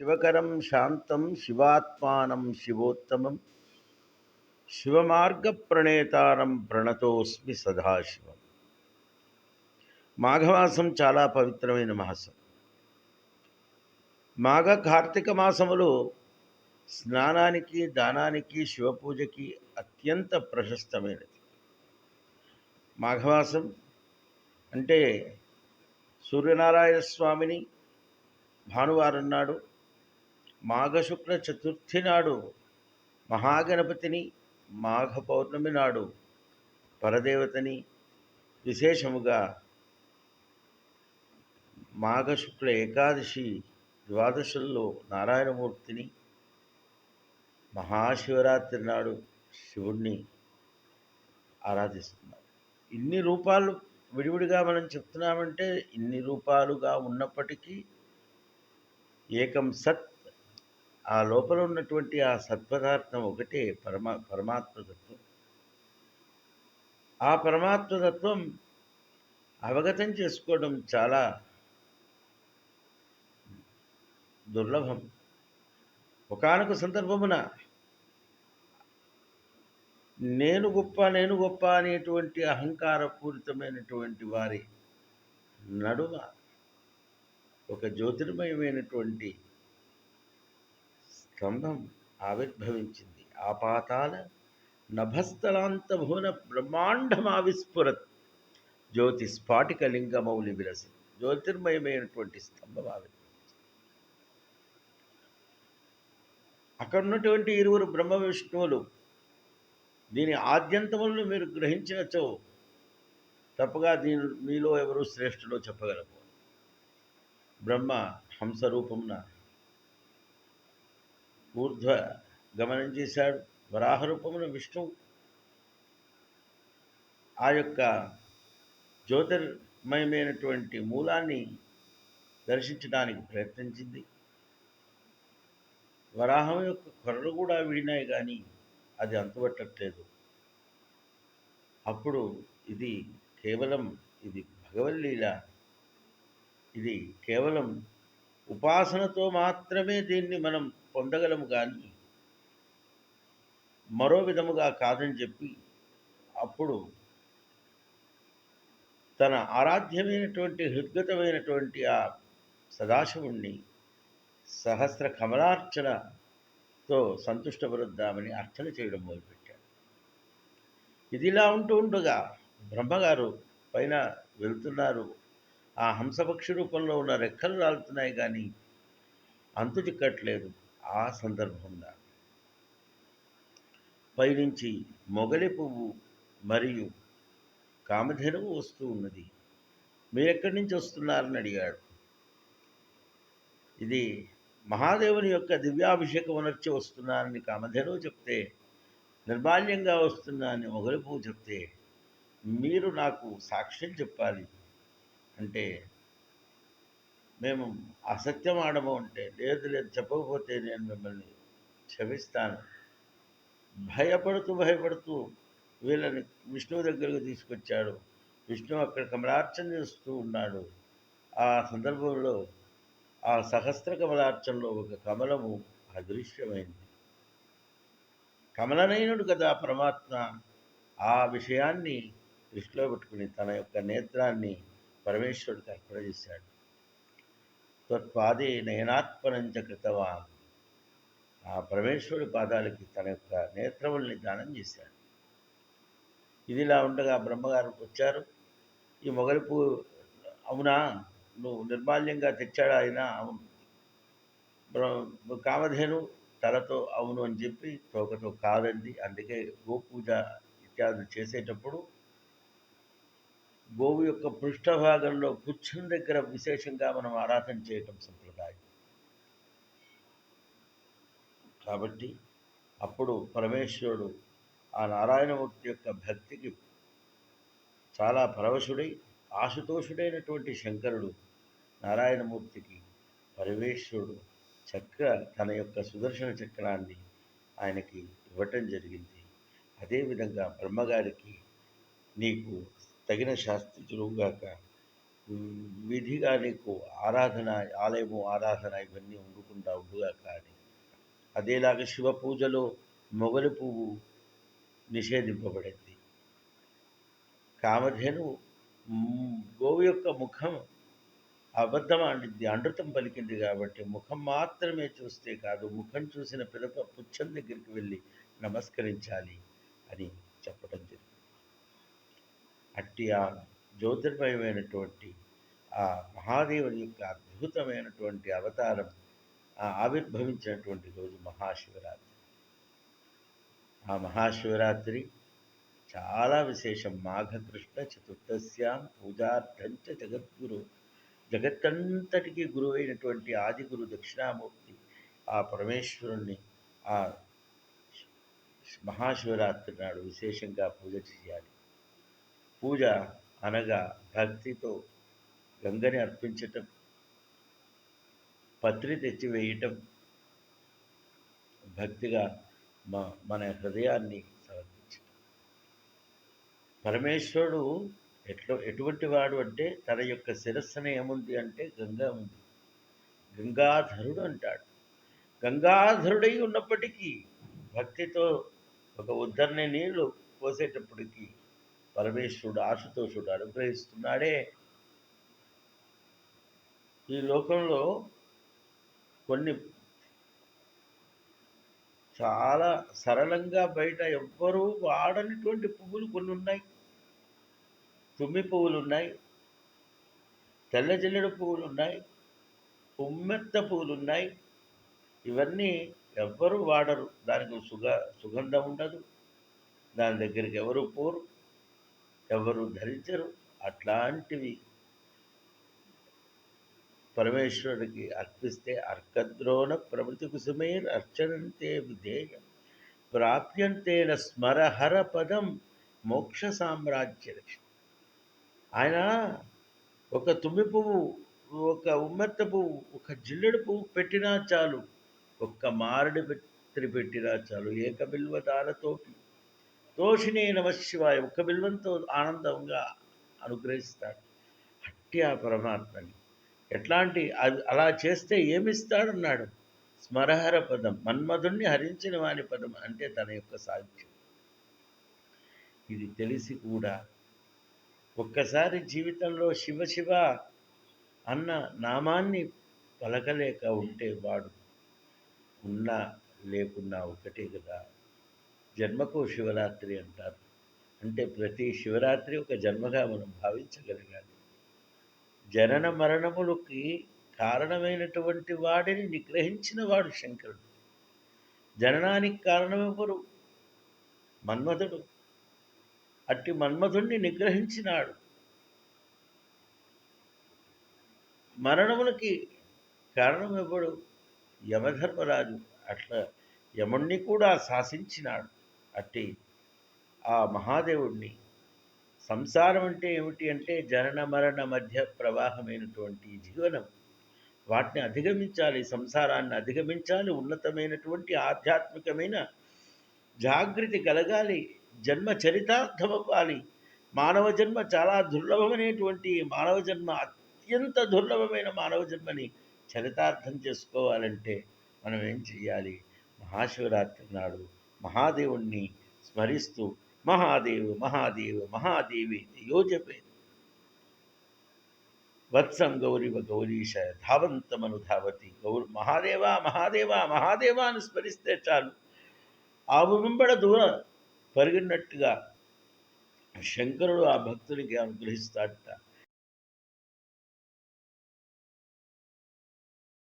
శివకరం శాంతం శివాత్మానం శివోత్తమం. శివమార్గప్రణేతారం ప్రణతోస్మి సదాశివం. మాఘమాసం చాలా పవిత్రమైన మాసం. మాఘ కార్తీక మాసములో స్నానానికి దానానికి శివపూజకి అత్యంత ప్రశస్తమైనది. మాఘమాసం అంటే సూర్యనారాయణ స్వామిని భానువారం నాడు మాఘశుక్ల చతుర్థి నాడు మహాగణపతిని మాఘ పౌర్ణమి నాడు పరదేవతని విశేషముగా మాఘశుక్ల ఏకాదశి ద్వాదశుల్లో నారాయణమూర్తిని మహాశివరాత్రి నాడు శివుణ్ణి ఆరాధిస్తున్నారు. ఇన్ని రూపాలు విడివిడిగా మనం చెప్తున్నామంటే ఇన్ని రూపాలుగా ఉన్నప్పటికీ ఏకం సత్ ఆ లోపల ఉన్నటువంటి ఆ సత్పదార్థం ఒకటే పరమా పరమాత్మతత్వం ఆ పరమాత్మతత్వం అవగతం చేసుకోవడం చాలా దుర్లభం. ఒకనొక సందర్భమున నేను గొప్ప నేను గొప్ప అనేటువంటి అహంకారపూరితమైనటువంటి వారి నడుమ ఒక జ్యోతిర్మయమైనటువంటి స్కంధం ఆవిర్భవించింది. ఆపాతాల నభస్థలాంత భువన బ్రహ్మాండమావిస్ఫురత్ జ్యోతి స్ఫాటికలింగమౌలి విలసి జ్యోతిర్మయమైనటువంటి స్తంభం ఆవిర్భవించింది. అక్కడ ఉన్నటువంటి ఇరువురు బ్రహ్మ విష్ణువులు దీని ఆద్యంతములను మీరు గ్రహించినచో తప్పగా దీని మీలో ఎవరు శ్రేష్ఠుడో చెప్పగలరు. బ్రహ్మ హంసరూపమున ఊర్ధ్వ గమనం చేశాడు. వరాహ రూపమున విష్ణువు ఆ యొక్క జ్యోతిర్మయమైనటువంటి మూలాన్ని దర్శించడానికి ప్రయత్నించింది. వరాహం యొక్క కొరలు కూడా విడినాయి కానీ అది అంతుపట్టట్లేదు. అప్పుడు ఇది కేవలం ఇది భగవల్లీల ఇది కేవలం ఉపాసనతో మాత్రమే దీన్ని మనం పొందగలము కానీ మరో విధముగా కాదని చెప్పి అప్పుడు తన ఆరాధ్యమైనటువంటి హృద్గతమైనటువంటి ఆ సదాశివుణ్ణి సహస్ర కమలార్చనతో సంతుష్టపరుద్దామని అర్చన చేయడం మొదలుపెట్టాడు. ఇదిలా ఉంటూ ఉండగా బ్రహ్మగారు పైన వెళ్తున్నారు. ఆ హంసపక్షి రూపంలో ఉన్న రెక్కలు రాలుతున్నాయి కానీ అంతు చిక్కట్లేదు ఆ సందర్భంగా. పైనుంచి మొగలి పువ్వు మరియు కామధేనువు వస్తూ ఉన్నది. మీరెక్కడి నుంచి వస్తున్నారని అడిగాడు. ఇది మహాదేవుని యొక్క దివ్యాభిషేకం అనర్చి వస్తున్నానని కామధేనువు చెప్తే నిర్మాల్యంగా వస్తున్నానని మొగలి పువ్వు చెప్తే మీరు నాకు సాక్ష్యం చెప్పాలి. అంటే మేము అసత్యం ఆడము అంటే లేదు లేదు చెప్పకపోతే నేను మిమ్మల్ని క్షమిస్తాను. భయపడుతూ భయపడుతూ వీళ్ళని విష్ణువు దగ్గరకు తీసుకొచ్చాడు. విష్ణువు అక్కడ కమలార్చన చేస్తూ ఉన్నాడు. ఆ సందర్భంలో ఆ సహస్ర కమలార్చనలో ఒక కమలము అదృశ్యమైంది. కమలనయనుడు కదా పరమాత్మ. ఆ విషయాన్ని దృష్టిలో పెట్టుకుని తన యొక్క నేత్రాన్ని పరమేశ్వరుడికి అర్పణ చేశాడు. తత్పాదే నయనాత్మనంచ కృతవాన్. ఆ పరమేశ్వరుడి పాదాలకి తన యొక్క నేత్రముల్ని దానం చేశాడు. ఇదిలా ఉండగా బ్రహ్మగారు వచ్చారు. ఈ మొగలుపు అవునా? నువ్వు నిర్మాల్యంగా తెచ్చాడా ఆయన? అవును. కామధేను తలతో అవును అని చెప్పి తోకతో కాదండి. అందుకే గోపూజ ఇత్యాదులు చేసేటప్పుడు గోవు యొక్క పృష్ఠభాగంలో పుచ్చం దగ్గర విశేషంగా మనం ఆరాధన చేయటం సంప్రదాయం. కాబట్టి అప్పుడు పరమేశ్వరుడు ఆ నారాయణమూర్తి యొక్క భక్తికి చాలా పరవశుడై ఆశుతోషుడైనటువంటి శంకరుడు నారాయణమూర్తికి పరమేశ్వరుడు చక్ర తన యొక్క సుదర్శన చక్రాన్ని ఆయనకి ఇవ్వటం జరిగింది. అదేవిధంగా బ్రహ్మగారికి నీకు తగిన శాస్త్రి చురువుగాక విధిగా నీకు ఆరాధన ఆలయము ఆరాధన ఇవన్నీ ఉండకుండా ఉండుగా అని అదేలాగా శివ పూజలో మొగలి పువ్వు నిషేధింపబడింది. కామధేను గోవు యొక్క ముఖం అబద్ధం అండింది అనృతం పలికింది కాబట్టి ముఖం మాత్రమే చూస్తే కాదు ముఖం చూసిన పిదప పుచ్చం దగ్గరికి వెళ్ళి నమస్కరించాలి అని చెప్పడం జరిగింది. అట్టి ఆ జ్యోతిర్మయమైనటువంటి ఆ మహాదేవుని యొక్క అద్భుతమైనటువంటి అవతారం ఆవిర్భవించినటువంటి రోజు మహాశివరాత్రి. ఆ మహాశివరాత్రి చాలా విశేషం. మాఘకృష్ణ చతుర్థస్యాం పూజార్థంచ జగద్గురు జగత్తంతటికి గురువు అయినటువంటి ఆది గురు దక్షిణామూర్తి ఆ పరమేశ్వరుణ్ణి ఆ మహాశివరాత్రి నాడు విశేషంగా పూజ చేయాలి. పూజ అనగా భక్తితో గంగని అర్పించటం పత్రి తెచ్చివేయటం భక్తిగా మా మన హృదయాన్ని సమర్పించటం. పరమేశ్వరుడు ఎట్లా ఎటువంటి వాడు అంటే తన యొక్క శిరస్సున ఏముంది అంటే గంగా ఉంది. గంగాధరుడు అంటాడు. గంగాధరుడై ఉన్నప్పటికీ భక్తితో ఒక ఉద్ధరణ నీళ్ళు పోసేటప్పటికీ పరమేశ్వరుడు ఆశుతోషుడు అనుగ్రహిస్తున్నాడే. ఈ లోకంలో కొన్ని చాలా సరళంగా బయట ఎవ్వరూ వాడనటువంటి పువ్వులు కొన్ని ఉన్నాయి. తుమ్మి పువ్వులు ఉన్నాయి. తెల్ల జిల్లెడు పువ్వులు ఉన్నాయి. ఉమ్మెత్త పువ్వులు ఉన్నాయి. ఇవన్నీ ఎవ్వరూ వాడరు. దానికి సుగ సుగంధం ఉండదు. దాని దగ్గరికి ఎవరు పోరు. ఎవరు ధరించరు అట్లాంటివి. పరమేశ్వరుడికి అర్పిస్తే అర్కద్రోణ ప్రభృతి కుసుమేర్ అర్చనంతే విధేయ. ప్రాప్యంతేన స్మరహర పదం మోక్ష సామ్రాజ్య లక్ష్మి ఆయన ఒక తుమ్మి పువ్వు ఒక ఉమ్మెత్త పువ్వు ఒక జిల్లెడు పువ్వు పెట్టినా చాలు. ఒక్క మారడి పెత్రి పెట్టినా చాలు. ఏక బిల్వ దారతోటి తోషినే నమశివాయ ఒక్క బిల్వంతో ఆనందంగా అనుగ్రహిస్తాడు. అట్టి ఆ పరమాత్మని. ఎట్లాంటి అది అలా చేస్తే ఏమిస్తాడన్నాడు? స్మరహర పదం. మన్మధుణ్ణి హరించిన వాని పదం అంటే తన యొక్క సాధ్యం ఇది తెలిసి కూడా ఒక్కసారి జీవితంలో శివ శివ అన్న నామాన్ని పలకలేక ఉంటే వాడు ఉన్నా లేకున్నా ఒకటే కదా. జన్మకు శివరాత్రి అంటారు. అంటే ప్రతి శివరాత్రి ఒక జన్మగా మనం భావించగలగాలి. జనన మరణములకి కారణమైనటువంటి వాడిని నిగ్రహించిన వాడు శంకరుడు. జననానికి కారణమెవరు? మన్మధుడు. అట్టి మన్మధుణ్ణి నిగ్రహించినాడు. మరణములకి కారణమెవడు? యమధర్మరాజు. అట్లా యముణ్ణి కూడా శాసించినాడు. అట్టి ఆ మహాదేవుణ్ణి. సంసారం అంటే ఏమిటి అంటే జనన మరణ మధ్య ప్రవాహమైనటువంటి జీవనం. వాటిని అధిగమించాలి సంసారాన్ని అధిగమించాలి ఉన్నతమైనటువంటి ఆధ్యాత్మికమైన జాగృతి కలగాలి జన్మ చరితార్థమవ్వాలి. మానవ జన్మ చాలా దుర్లభమైనటువంటి మానవ జన్మ అత్యంత దుర్లభమైన మానవ జన్మని చరితార్థం చేసుకోవాలంటే మనం ఏం చెయ్యాలి? మహాశివరాత్రి నాడు మహాదేవుణ్ణి స్మరిస్తూ మహాదేవ్ మహాదేవు మహాదేవి యోజపేది. వత్సం గౌరివ గౌరీశ ధావంతమను ధావతి. గౌరు మహాదేవా మహాదేవా మహాదేవా అని స్మరిస్తే చాలు. ఆవు వెంబడ దూర పరిగినట్టుగా శంకరుడు ఆ భక్తునికి అనుగ్రహిస్తాడట.